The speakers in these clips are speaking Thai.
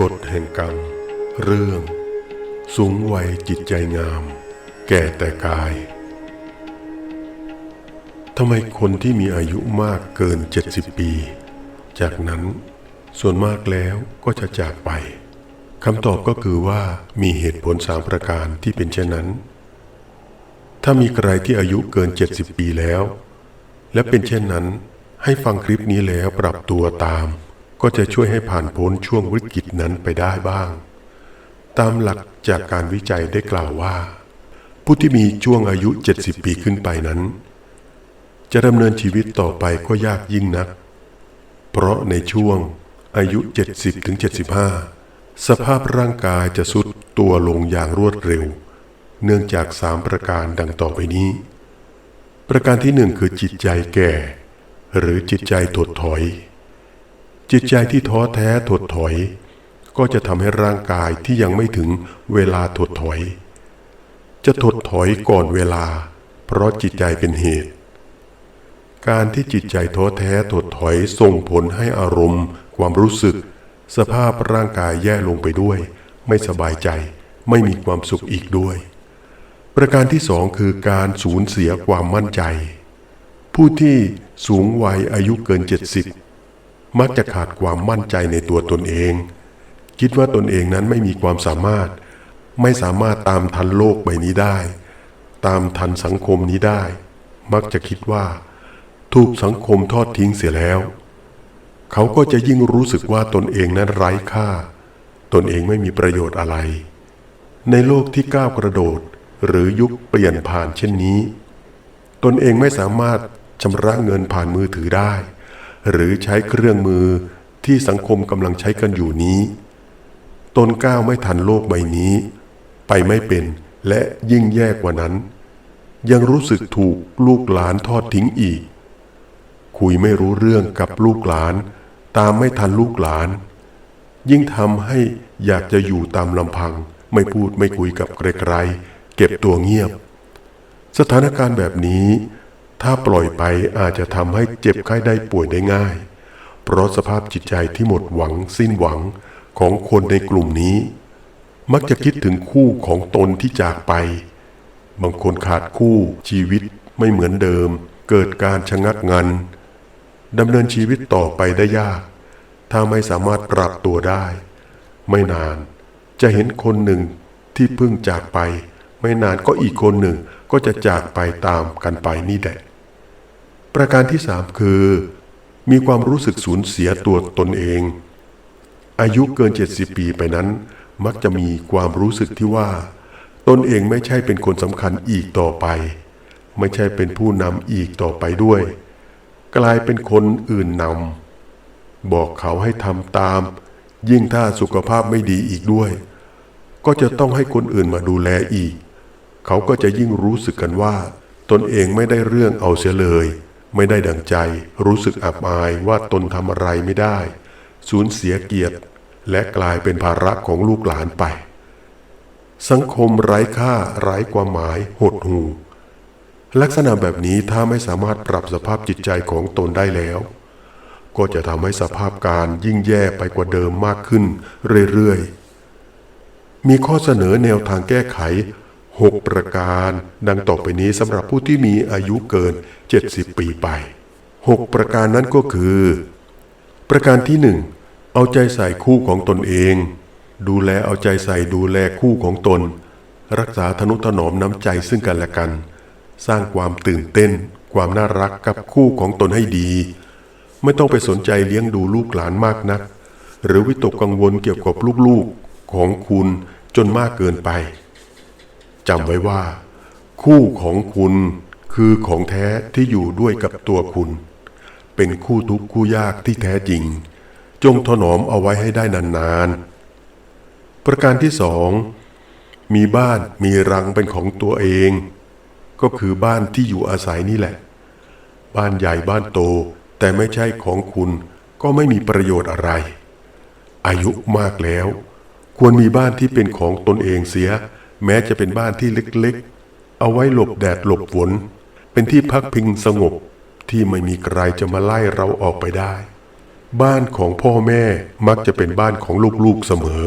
กฎแห่งกรรม เรื่อง สูงวัยจิตใจงาม แก่แต่กายทำไมคนที่มีอายุมากเกิน 70 ปี จากนั้นส่วนมากแล้วก็จะจากไปคำตอบก็คือว่ามีเหตุผลสามประการที่เป็นเช่นนั้น ถ้ามีใครที่อายุเกิน 70 ปีแล้ว และเป็นเช่นนั้นให้ฟังคลิปนี้แล้วปรับตัวตาม ก็จะช่วยให้ผ่านพ้นช่วงวิกฤตนั้นไปได้บ้าง ตามหลักจากการวิจัยได้กล่าวว่า ผู้ที่มีช่วงอายุ 70 ปีขึ้นไปนั้น จะดำเนินชีวิตต่อไปก็ยากยิ่งนัก เพราะในช่วงอายุ 70ถึง75สภาพร่างกายจะสุดตัวลงอย่างรวดเร็ว เนื่องจากสามประการดังต่อไปนี้ ประการที่หนึ่งคือจิตใจแก่ หรือจิตใจถดถอย จิตใจที่ท้อแท้ถดถอย ก็จะทำให้ร่างกายที่ยังไม่ถึงเวลาถดถอย จะถดถอยก่อนเวลา เพราะจิตใจเป็นเหตุ การที่จิตใจท้อแท้ถดถอยส่งผลให้อารมณ์ ความรู้สึก สภาพร่างกายแย่ลงไปด้วย ไม่สบายใจ ไม่มีความสุขอีกด้วย ประการที่สองคือการสูญเสียความมั่นใจ ผู้ที่สูงวัยอายุเกิน 70 มักจะขาดความมั่นใจในตัวตนเอง คิดว่าตนเองนั้นไม่มีความสามารถ ไม่สามารถตามทันโลกใบนี้ได้ ตามทันสังคมนี้ได้ มักจะคิดว่า ถูกสังคมทอดทิ้งเสียแล้ว เขาก็จะยิ่งรู้สึกว่าตนเองนั้นไร้ค่า ตนเองไม่มีประโยชน์อะไร ในโลกที่ก้าวกระโดดหรือยุคเปลี่ยนผ่านเช่นนี้ ตนเองไม่สามารถชำระเงินผ่านมือถือได้ หรือใช้เครื่องมือที่สังคมกำลังใช้กันอยู่นี้ ตนก้าวไม่ทันโลกใบนี้ ไปไม่เป็นและยิ่งแย่กว่านั้น ยังรู้สึกถูกลูกหลานทอดทิ้งอีก คุยไม่รู้เรื่องกับลูกหลาน ตามไม่ทันลูกหลาน ยิ่งทำให้อยากจะอยู่ตามลำพัง ไม่พูดไม่คุยกับใครๆเก็บตัวเงียบ สถานการณ์แบบนี้ ถ้าปล่อยไปอาจจะทำให้เจ็บไข้ได้ป่วยได้ง่าย เพราะสภาพจิตใจที่หมดหวังสิ้นหวังของคนในกลุ่มนี้ มักจะคิดถึงคู่ของตนที่จากไป บางคนขาดคู่ชีวิตไม่เหมือนเดิม เกิดการชะงักงันดำเนินชีวิตต่อไปได้ยาก ถ้าไม่สามารถปรับตัวได้ ไม่นานจะเห็นคนหนึ่งที่เพิ่งจากไป ไม่นานก็อีกคนหนึ่งก็จะจากไปตามกันไปนี่แหละ ประการที่สามคือ มีความรู้สึกสูญเสียตัวตนเอง อายุเกิน 70 ปีไปนั้น มักจะมีความรู้สึกที่ว่า ตนเองไม่ใช่เป็นคนสำคัญอีกต่อไป ไม่ใช่เป็นผู้นำอีกต่อไปด้วย กลายเป็นคนอื่นนำบอกเขาให้ทำตาม ยิ่งถ้าสุขภาพไม่ดีอีกด้วย ก็จะต้องให้คนอื่นมาดูแลอีก เขาก็จะยิ่งรู้สึกกันว่า ตนเองไม่ได้เรื่องเอาเสียเลย ไม่ได้ดังใจ รู้สึกอับอายว่าตนทำอะไรไม่ได้ สูญเสียเกียรติ และกลายเป็นภาระของลูกหลานไป สังคมไร้ค่าไร้ความหมายหดหู่ลักษณะแบบนี้ถ้าไม่สามารถปรับสภาพจิตใจของตนได้แล้ว ก็จะทำให้สภาพการยิ่งแย่ไปกว่าเดิมมากขึ้นเรื่อยๆ มีข้อเสนอแนวทางแก้ไข 6 ประการ ดังต่อไปนี้สำหรับผู้ที่มีอายุเกิน 70 ปีไป 6 ประการนั้นก็คือ ประการที่หนึ่งเอาใจใส่คู่ของตนเอง ดูแลเอาใจใส่ดูแลคู่ของตน รักษาทนุถนอมน้ำใจซึ่งกันและกัน สร้างความตื่นเต้น ความน่ารักกับคู่ของตนให้ดี ไม่ต้องไปสนใจเลี้ยงดูลูกหลานมากนัก หรือวิตกกังวลเกี่ยวกับลูกๆของคุณจนมากเกินไป จำไว้ว่า คู่ของคุณคือของแท้ที่อยู่ด้วยกับตัวคุณ เป็นคู่ทุกข์คู่ยากที่แท้จริง จงถนอมเอาไว้ให้ได้นานๆ ประการที่สองมีบ้านมีรังเป็นของตัวเอง ก็คือบ้านที่อยู่อาศัยนี่แหละ บ้านใหญ่บ้านโตแต่ไม่ใช่ของคุณก็ไม่มีประโยชน์อะไร อายุมากแล้ว ควรมีบ้านที่เป็นของตนเองเสีย แม้จะเป็นบ้านที่เล็กๆ เอาไว้หลบแดดหลบฝน เป็นที่พักพิงสงบที่ไม่มีใครจะมาไล่เราออกไปได้ บ้านของพ่อแม่มักจะเป็นบ้านของลูกๆเสมอ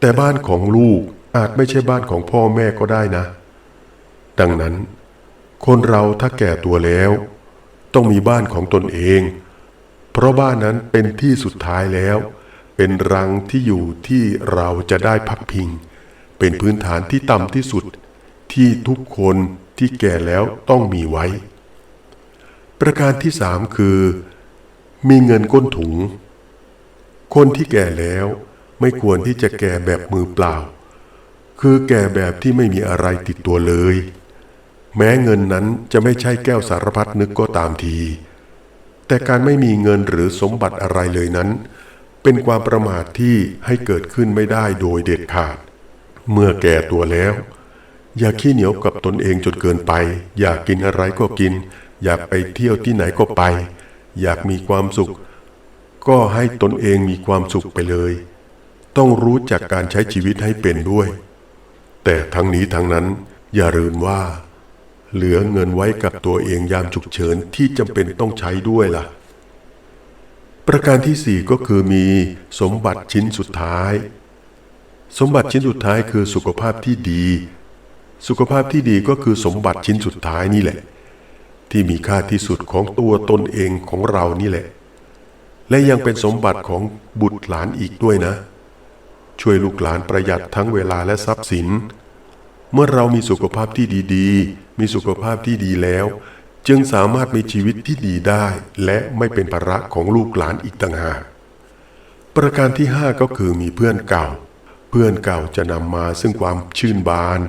แต่บ้านของลูกอาจไม่ใช่บ้านของพ่อแม่ก็ได้นะ ดังนั้น คนเราถ้าแก่ตัวแล้ว ต้องมีบ้านของตนเอง เพราะบ้านนั้นเป็นที่สุดท้ายแล้ว เป็นรังที่อยู่ที่เราจะได้พักพิง เป็นพื้นฐานที่ต่ำที่สุด ที่ทุกคนที่แก่แล้วต้องมีไว้ ประการที่สามคือ มีเงินก้นถุง คนที่แก่แล้วไม่ควรที่จะแก่แบบมือเปล่า คือแก่แบบที่ไม่มีอะไรติดตัวเลย แม้เงินนั้นจะไม่ใช่แก้วสารพัดนึกก็ตามที แต่การไม่มีเงินหรือสมบัติอะไรเลยนั้น เป็นความประมาทที่ให้เกิดขึ้นไม่ได้โดยเด็ดขาด เมื่อแก่ตัวแล้ว อย่าขี้เหนียวกับตนเองจนเกินไป อยากกินอะไรก็กิน อยากไปเที่ยวที่ไหนก็ไป อยากมีความสุข ก็ให้ตนเองมีความสุขไปเลย ต้องรู้จักการใช้ชีวิตให้เป็นด้วย แต่ทั้งนี้ทั้งนั้นอย่าลืมว่า เหลือเงินไว้กับตัวเองยามฉุกเฉินที่จำเป็นต้องใช้ด้วยล่ะ ประการที่สี่ก็คือมีสมบัติชิ้นสุดท้าย สมบัติชิ้นสุดท้ายคือสุขภาพที่ดี สุขภาพที่ดีก็คือสมบัติชิ้นสุดท้ายนี่แหละ ที่มีค่าที่สุดของตัวตนเองของเรานี่แหละ และยังเป็นสมบัติของบุตรหลานอีกด้วยนะ ช่วยลูกหลานประหยัดทั้งเวลาและทรัพย์สิน เมื่อเรามีสุขภาพที่ดีๆ มีสุขภาพที่ดีแล้ว จึงสามารถมีชีวิตที่ดีได้ และไม่เป็นภาระของลูกหลานอีกต่างหากประการที่ห้าก็คือมีเพื่อนเก่า เพื่อนเก่าจะนำมาซึ่งความชื่นบาน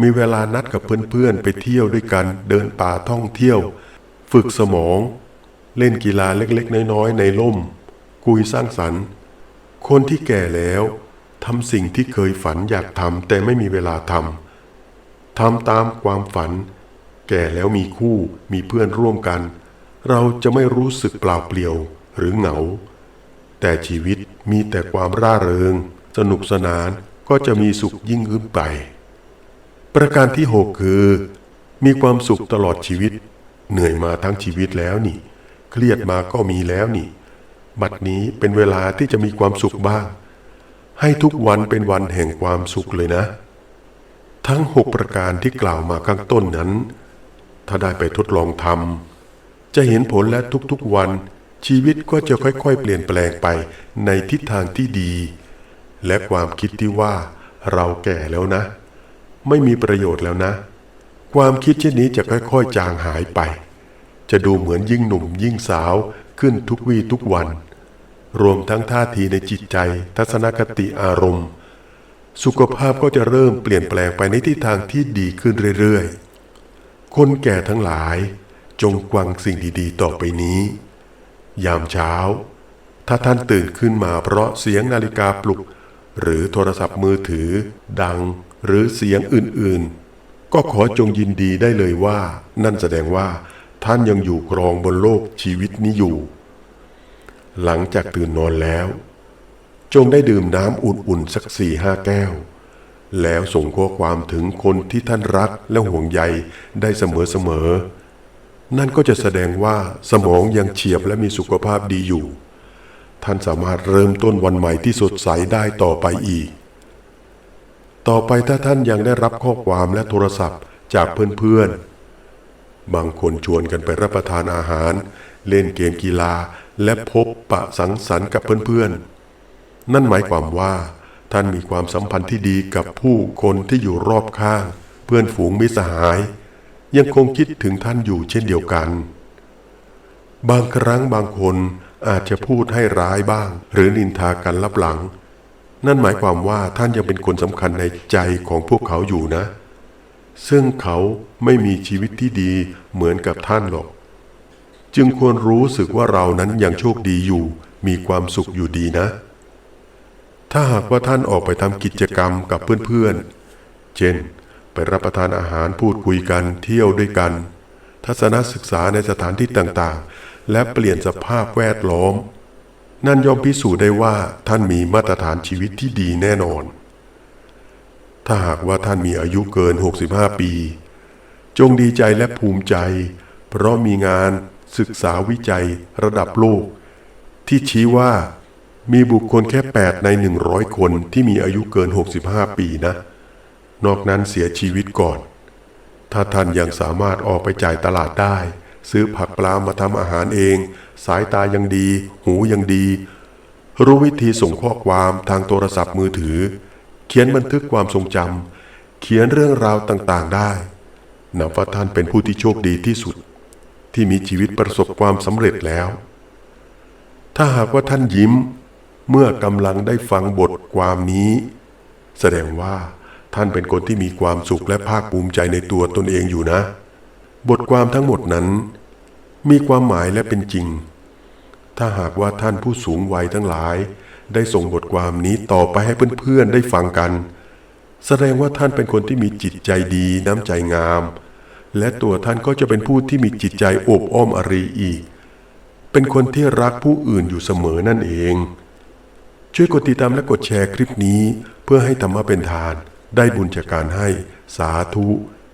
มีเวลานัดกับเพื่อนๆไปเที่ยวด้วยกัน เดินป่าท่องเที่ยว ฝึกสมอง เล่นกีฬาเล็กๆ น้อยๆ ในร่ม คุยสร้างสรรค์ คนที่แก่แล้วทำสิ่งที่เคยฝันอยากทำแต่ไม่มีเวลาทำทำตามความฝัน แก่แล้วมีคู่มีเพื่อนร่วมกัน เราจะไม่รู้สึกเปล่าเปลี่ยวหรือเหงา แต่ชีวิตมีแต่ความร่าเริง สนุกสนานก็จะมีสุขยิ่งขึ้นไป ประการที่หกคือ มีความสุขตลอดชีวิต เหนื่อยมาทั้งชีวิตแล้วนี่ เครียดมาก็มีแล้วนี่ บัดนี้เป็นเวลาที่จะมีความสุขบ้าง ให้ทุกวันเป็นวันแห่งความสุขเลยนะ ทั้งหกประการที่กล่าวมาข้างต้นนั้น ถ้าได้ไปทดลองทำจะเห็นผลและทุกๆวันชีวิตก็จะค่อยๆ เปลี่ยนแปลงไปในทิศทางที่ดี และความคิดที่ว่าเราแก่แล้วนะ ไม่มีประโยชน์แล้วนะ ความคิดเช่นนี้จะค่อยๆ จางหายไป จะดูเหมือนยิ่งหนุ่มยิ่งสาวขึ้นทุกวี่ทุกวัน รวมทั้งท่าทีในจิตใจ ทัศนคติอารมณ์ สุขภาพก็จะเริ่มเปลี่ยนแปลงไปในทิศทางที่ดีขึ้นเรื่อยๆ คนแก่ทั้งหลายจงฟังสิ่งดีๆ ต่อไปนี้ ยามเช้า ถ้าท่านตื่นขึ้นมาเพราะเสียงนาฬิกาปลุก หรือโทรศัพท์มือถือ ดัง หรือเสียงอื่นๆ ก็ขอจงยินดีได้เลยว่า นั่นแสดงว่า ท่านยังอยู่ครองบนโลกชีวิตนี้อยู่ หลังจากตื่นนอนแล้ว จงได้ดื่มน้ำอุ่นๆสักสี่ห้าแก้ว แล้วส่งข้อความถึงคนที่ท่านรักและห่วงใยได้เสมอๆนั่นก็จะแสดงว่าสมองยังเฉียบและมีสุขภาพดีอยู่ ท่านสามารถเริ่มต้นวันใหม่ที่สดใสได้ต่อไปอีก ต่อไปถ้าท่านยังได้รับข้อความและโทรศัพท์จากเพื่อนๆ บางคนชวนกันไปรับประทานอาหาร เล่นเกมกีฬา และพบปะสังสรรค์กับเพื่อนๆ นั่นหมายความว่าท่านมีความสัมพันธ์ที่ดีกับผู้คนที่อยู่รอบข้าง เพื่อนฝูงมิสหาย ยังคงคิดถึงท่านอยู่เช่นเดียวกัน บางครั้งบางคน อาจจะพูดให้ร้ายบ้าง หรือนินทากันลับหลัง นั่นหมายความว่าท่านยังเป็นคนสำคัญในใจของพวกเขาอยู่นะ ซึ่งเขาไม่มีชีวิตที่ดีเหมือนกับท่านหรอก จึงควรรู้สึกว่าเรานั้นยังโชคดีอยู่ มีความสุขอยู่ดีนะ ถ้าหากว่าท่านออกไปทำกิจกรรมกับเพื่อนๆ เช่น ไปรับประทานอาหารพูดคุยกันเที่ยวด้วยกัน ทัศนศึกษาในสถานที่ต่างๆ และเปลี่ยนสภาพแวดล้อม นั่นย่อมพิสูจน์ได้ว่าท่านมีมาตรฐานชีวิตที่ดีแน่นอน ถ้าหากว่าท่านมีอายุเกิน 65 ปี จงดีใจและภูมิใจ เพราะมีงานศึกษาวิจัยระดับโลก ที่ชี้ว่ามีบุคคลแค่ 8 ใน 100 คนที่มีอายุเกิน 65 ปีนะ นอกนั้นเสียชีวิตก่อน ถ้าท่านยังสามารถออกไปจ่ายตลาดได้ ซื้อผักปลามาทำอาหารเอง สายตายังดี หูยังดี รู้วิธีส่งข้อความทางโทรศัพท์มือถือ เขียนบันทึกความทรงจำเขียนเรื่องราวต่างๆได้นับว่าท่านเป็นผู้ที่โชคดีที่สุด ที่มีชีวิตประสบความสำเร็จแล้ว ถ้าหากว่าท่านยิ้ม เมื่อกำลังได้ฟังบทความนี้ แสดงว่าท่านเป็นคนที่มีความสุขและภาคภูมิใจในตัวตนเองอยู่นะ บทความทั้งหมดนั้น มีความหมายและเป็นจริง ถ้าหากว่าท่านผู้สูงวัยทั้งหลาย ได้ส่งบทความนี้ต่อไปให้เพื่อนๆได้ฟังกัน แสดงว่าท่านเป็นคนที่มีจิตใจดีน้ำใจงาม และตัวท่านก็จะเป็นผู้ที่มีจิตใจโอบอ้อมอารีอีก เป็นคนที่รักผู้อื่นอยู่เสมอนั่นเอง ช่วยกดติดตามและกดแชร์คลิปนี้ เพื่อให้ธรรมะเป็นทาน ได้บุญจากการให้สาธุ